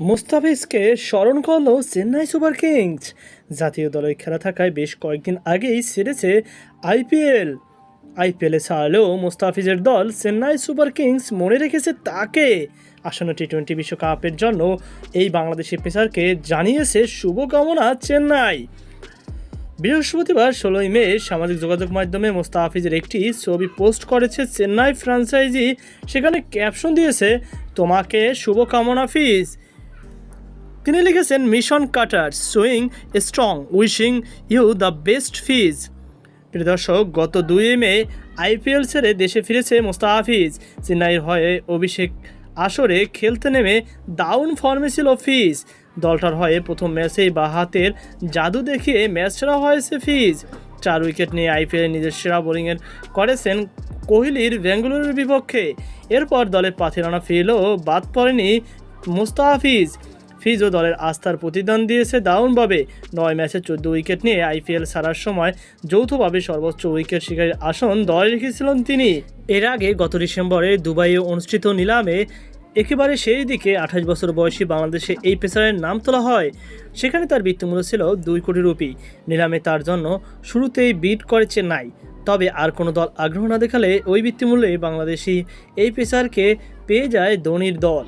মুস্তাফিজকে স্মরণ করল Chennai super Kings. জাতীয় দলের খেলা থাকায় বেশ কয়েকদিন আগেই সেরেছে আইপিএল। আইপিএলে ছাড়লেও মুস্তাফিজের দল চেন্নাই সুপার কিংস মনে রেখেছে তাকে। আসন্ন টি টোয়েন্টি বিশ্বকাপের জন্য এই বাংলাদেশি পেসারকে জানিয়েছে শুভকামনা চেন্নাই। বৃহস্পতিবার ষোলোই মে সামাজিক যোগাযোগ মাধ্যমে মোস্তাফিজের একটি ছবি পোস্ট করেছে চেন্নাই ফ্রাঞ্চাইজি। সেখানে ক্যাপশন দিয়েছে, তোমাকে শুভকামনা ফিজ। তিনি লিখেছেন mission cutter swing strong wishing you the best Fizz প্রিয় দর্শক, গত দুই মে আইপিএল ছেড়ে দেশে ফিরেছে মোস্তাফিজ। চেন্নাইয়ের হয়ে অভিষেক আসরে খেলতে নেমে দাউন ফর্মে ছিল ফিজ। দলটার হয়ে প্রথম ম্যাচেই বা হাতের জাদু দেখিয়ে ম্যাচ সেরা হয়েছে ফিজ। চার উইকেট নিয়ে আইপিএলে নিজের সেরা বোলিংয়ের করেছেন কোহলির বেঙ্গালুরুর বিপক্ষে। এরপর দলে পাথিরানা ফিরলেও বাদ পড়েনি মুস্তাফিজ। ফিজও দলের আস্থার প্রতিদান দিয়েছে দারুণভাবে। নয় ম্যাচে চোদ্দ উইকেট নিয়ে আইপিএল ছাড়ার সময় যৌথভাবে সর্বোচ্চ উইকেট শিকারীর আসন দলে রেখেছিলেন তিনি। এর আগে গত ডিসেম্বরে দুবাইয়ে অনুষ্ঠিত নিলামে একেবারে সেই দিকে আঠাশ বছর বয়সী বাংলাদেশে এই পেসারের নাম তোলা হয়। সেখানে তার বৃত্তিমূল্য ছিল দুই কোটি রুপি। নিলামে তার জন্য শুরুতেই বিট করে চেন্নাই। তবে আর কোনো দল আগ্রহ না দেখালে ওই বৃত্তিমূল্যে বাংলাদেশি এই পেসারকে পেয়ে যায় ধোনির দল।